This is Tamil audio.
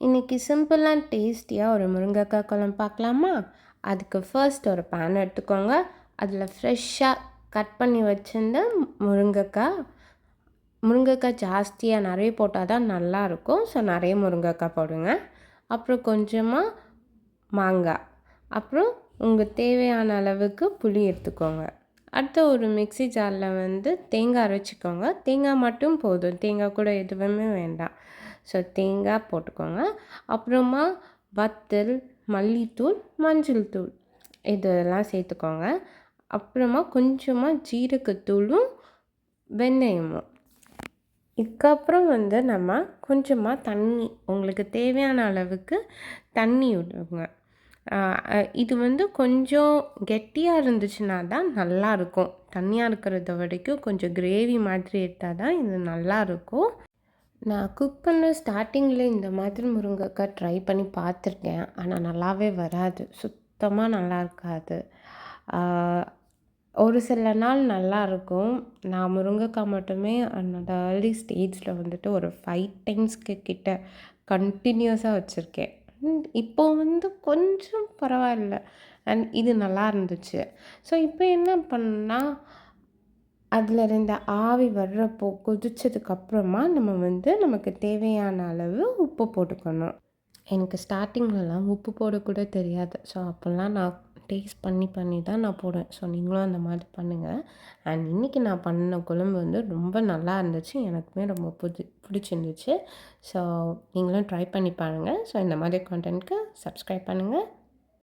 இன்றைக்கி சிம்பிள் அண்ட் டேஸ்டியாக ஒரு முருங்கைக்காய் குழம்பு பார்க்கலாமா? அதுக்கு ஃபர்ஸ்ட் ஒரு பேன் எடுத்துக்கோங்க. அதில் ஃப்ரெஷ்ஷாக கட் பண்ணி வச்சிருந்த முருங்கைக்காய். முருங்கைக்காய் ஜாஸ்தியாக நிறைய போட்டால் தான் நல்லாயிருக்கும் ஸோ நிறைய முருங்கைக்காய் போடுங்க. அப்புறம் கொஞ்சமாக மாங்காய். அப்புறம் உங்கள் தேவையான அளவுக்கு புளி எடுத்துக்கோங்க. அடுத்து ஒரு மிக்ஸி ஜாரில் வந்து தேங்காய் அரைச்சிக்கோங்க. தேங்காய் மட்டும் போதும். தேங்காய் கூட எதுவுமே வேண்டாம். ஸோ தேங்காய் போட்டுக்கோங்க. அப்புறமா வத்தல் மல்லித்தூள் மஞ்சள் தூள் இதெல்லாம் சேர்த்துக்கோங்க. அப்புறமா கொஞ்சமாக ஜீரகத்தூளும் வெந்தயமும். இதுக்கப்புறம் வந்து நம்ம கொஞ்சமாக தண்ணி உங்களுக்கு தேவையான அளவுக்கு தண்ணி விடுங்க இது வந்து கொஞ்சம் கெட்டியாக இருந்துச்சுன்னா தான் நல்லாயிருக்கும் தண்ணியாக இருக்கிறத வரைக்கும் கொஞ்சம் கிரேவி மாதிரி எடுத்தால் தான் இது நல்லாயிருக்கும் நான் குக் பண்ண ஸ்டார்டிங்கில் இந்த மாதிரி முருங்கைக்காய் ட்ரை பண்ணி பார்த்துருக்கேன். ஆனால் நல்லாவே வராது. சுத்தமாக நல்லா இருக்காது ஒரு சில நாள் நல்லாயிருக்கும் நான் முருங்கைக்காய் மட்டுமே என்னோட ஏர்லி ஸ்டேஜில் வந்துட்டு ஒரு ஃபைவ் டைம்ஸ்க்கு கிட்ட கண்டினியூஸாக வச்சுருக்கேன். இப்போ வந்து கொஞ்சம் பரவாயில்ல. அண்ட் இது நல்லா இருந்துச்சு. ஸோ இப்போ என்ன பண்ணால் அதில் இருந்த ஆவி வர்றப்போ கொதிச்சதுக்கப்புறமா நம்ம வந்து நமக்கு தேவையான அளவு உப்பு போட்டுக்கணும். எனக்கு ஸ்டார்டிங்லலாம் உப்பு போடக்கூட தெரியாது. ஸோ அப்போல்லாம் நான் டேஸ்ட் பண்ணி பண்ணி தான் நான் போடுவேன். ஸோ நீங்களும் அந்த மாதிரி பண்ணுங்கள் அண்ட் இன்றைக்கி நான் பண்ண குழம்பு வந்து ரொம்ப நல்லா இருந்துச்சு. எனக்குமே ரொம்ப புது பிடிச்சிருந்துச்சு. ஸோ நீங்களும் ட்ரை பண்ணி பாருங்கள் ஸோ இந்த மாதிரி கண்டென்ட்க்கு சப்ஸ்கிரைப் பண்ணுங்கள்